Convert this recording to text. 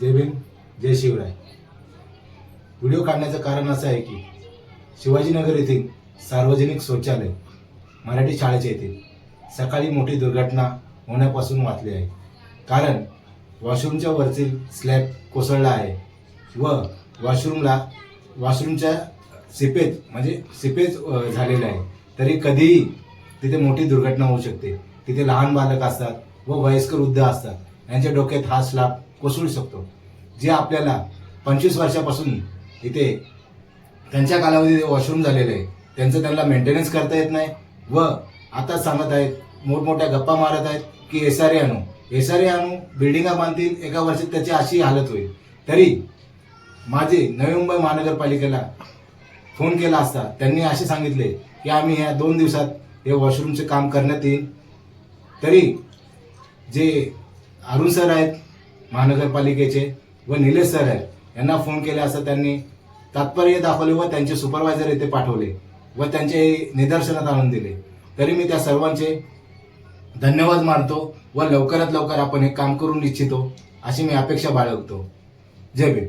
जय भीम जय शिवराय. व्हिडिओ काढण्याचं कारण असं आहे की शिवाजीनगर येथील सार्वजनिक शौचालय मराठी शाळेचे येथील सकाळी मोठी दुर्घटना होण्यापासून वाचली आहे. कारण वॉशरूमच्या वरतील स्लॅब कोसळला आहे व वॉशरूमला वॉशरूमच्या सिपेज म्हणजे सिपेज झालेलं आहे. तरी कधीही तिथे मोठी दुर्घटना होऊ शकते. तिथे लहान बालक असतात व वयस्कर वृद्ध असतात. यांच्या डोक्यात हा स्लॅब कोसळू शकतो. जे आपल्याला पंचवीस वर्षापासून इथे त्यांच्या कालावधीत वॉशरूम झालेलं आहे त्यांचं त्यांना मेंटेनन्स करता येत नाही व आता सांगत आहेत मोठमोठ्या गप्पा मारत आहेत की एस आर ए आणू. एस आर ए आणू बिल्डिंगा बांधतील एका वर्षात त्याची अशी हालत होईल. तरी माझे नवी मुंबई महानगरपालिकेला फोन केला असता त्यांनी असे सांगितले की आम्ही ह्या दोन दिवसात हे वॉशरूमचे काम करण्यात येईल. तरी जे अरुण सर आहेत महानगरपालिकेचे व निलेश सर आहेत. यांना फोन केला असं त्यांनी तात्पर्य दाखवले व त्यांचे सुपरवायझर येथे पाठवले व त्यांचे निदर्शनात आणून दिले. तरी मी त्या सर्वांचे धन्यवाद मानतो व लवकरात लवकर आपण हे काम करून इच्छितो हो अशी मी अपेक्षा बाळगतो. जय भीम.